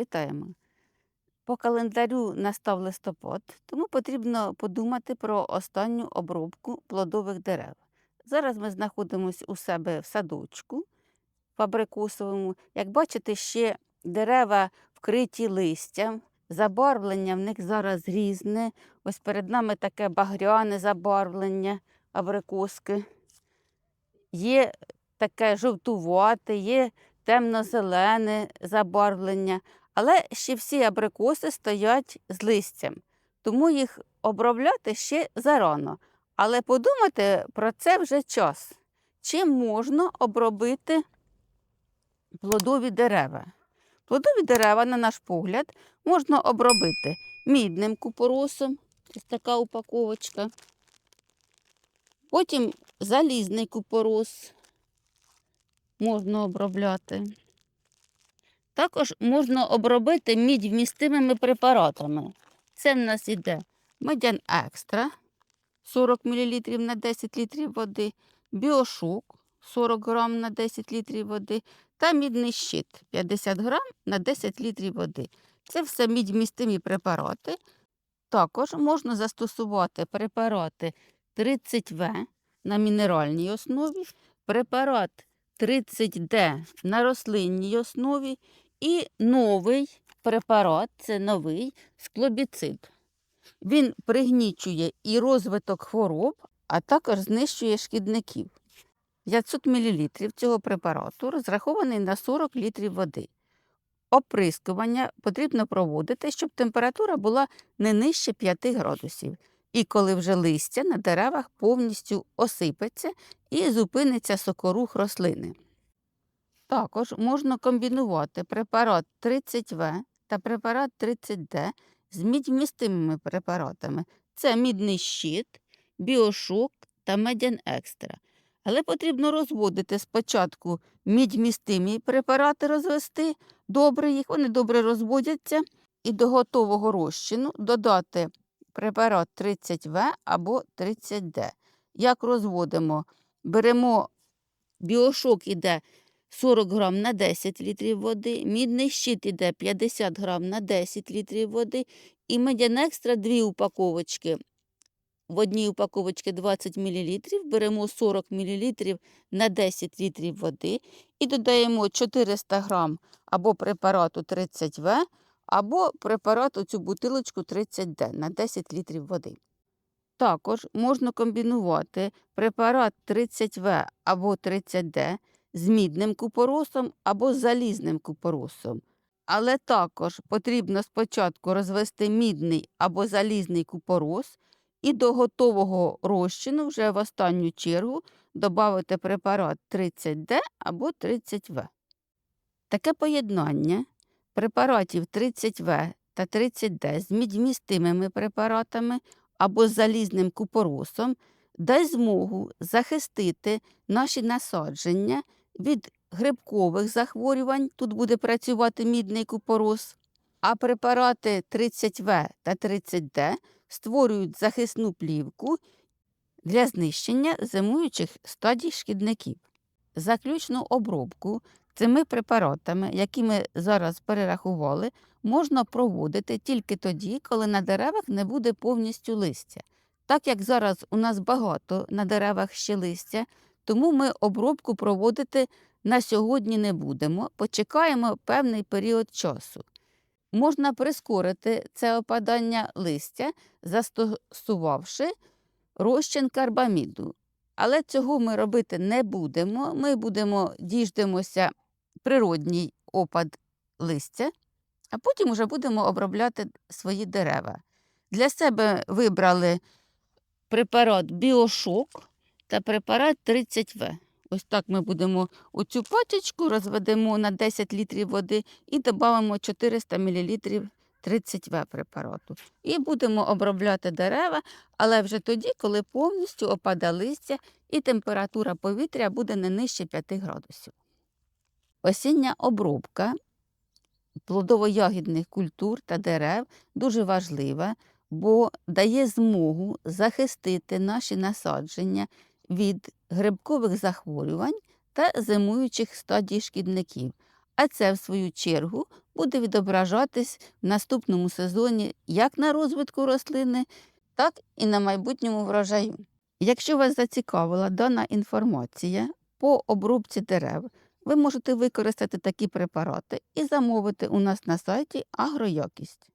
Вітаємо! По календарю настав листопад, тому потрібно подумати про останню обробку плодових дерев. Зараз ми знаходимося у себе в садочку фабрикусовому. Як бачите, ще дерева вкриті листям, забарвлення в них зараз різне. Ось перед нами таке багряне забарвлення абрикоски. Є таке жовтувате, є темно-зелене забарвлення, але ще всі абрикоси стоять з листям, тому їх обробляти ще зарано. Але подумати про це вже час. Чим можна обробити плодові дерева? Плодові дерева, на наш погляд, можна обробити мідним купоросом, ось така упаковочка. Потім залізний купорос можна обробляти. Також можна обробити мідь вмістимими препаратами. Це в нас іде медян екстра 40 мл на 10 літрів води, біошок 40 грам на 10 літрів води та мідний щит 50 грам на 10 літрів води. Це все мідь вмістимі препарати. Також можна застосувати препарати 30В на мінеральній основі, препарат 30D на рослинній основі і новий препарат це новий склобіцид. Він пригнічує і розвиток хвороб, а також знищує шкідників. 500 мл цього препарату розрахований на 40 літрів води. Оприскування потрібно проводити, щоб температура була не нижче 5 градусів. І коли вже листя на деревах повністю осипеться і зупиниться сокорух рослини. Також можна комбінувати препарат 30В та препарат 30Д з мідьмістимими препаратами. Це мідний щит, біошок та медян екстра. Але потрібно розводити спочатку мідьмістимі препарати розвести, добре їх, вони добре розводяться, і до готового розчину додати препарат 30В або 30Д. Як розводимо? Беремо біошок іде 40 грам на 10 літрів води, мідний щит іде 50 грам на 10 літрів води і медян екстра 2 упаковочки. В одній упаковочці 20 мл, беремо 40 мл на 10 літрів води і додаємо 400 грам або препарату 30В, або препарату цю бутилочку 30Д на 10 літрів води. Також можна комбінувати препарат 30В або 30Д з мідним купоросом або залізним купоросом. Але також потрібно спочатку розвести мідний або залізний купорос і до готового розчину вже в останню чергу додати препарат 30Д або 30В. Таке поєднання препаратів 30В та 30Д з мідьмістимими препаратами або залізним купоросом дасть змогу захистити наші насадження від грибкових захворювань, тут буде працювати мідний купорос, а препарати 30В та 30Д створюють захисну плівку для знищення зимуючих стадій шкідників. Заключну обробку цими препаратами, які ми зараз перерахували, можна проводити тільки тоді, коли на деревах не буде повністю листя. Так як зараз у нас багато на деревах ще листя, тому ми обробку проводити на сьогодні не будемо, почекаємо певний період часу. Можна прискорити це опадання листя, застосувавши розчин карбаміду. Але цього ми робити не будемо. Ми будемо діждемося природній опад листя, а потім вже будемо обробляти свої дерева. Для себе вибрали препарат біошок та препарат 30В. Ось так ми будемо оцю пачечку розведемо на 10 літрів води і додамо 400 мл 30В препарату. І будемо обробляти дерева, але вже тоді, коли повністю опаде листя і температура повітря буде не нижче 5 градусів. Осіння обробка плодово-ягідних культур та дерев дуже важлива, бо дає змогу захистити наші насадження від грибкових захворювань та зимуючих стадій шкідників. А це, в свою чергу, буде відображатись в наступному сезоні як на розвитку рослини, так і на майбутньому врожаю. Якщо вас зацікавила дана інформація по обробці дерев, ви можете використати такі препарати і замовити у нас на сайті Агроякість.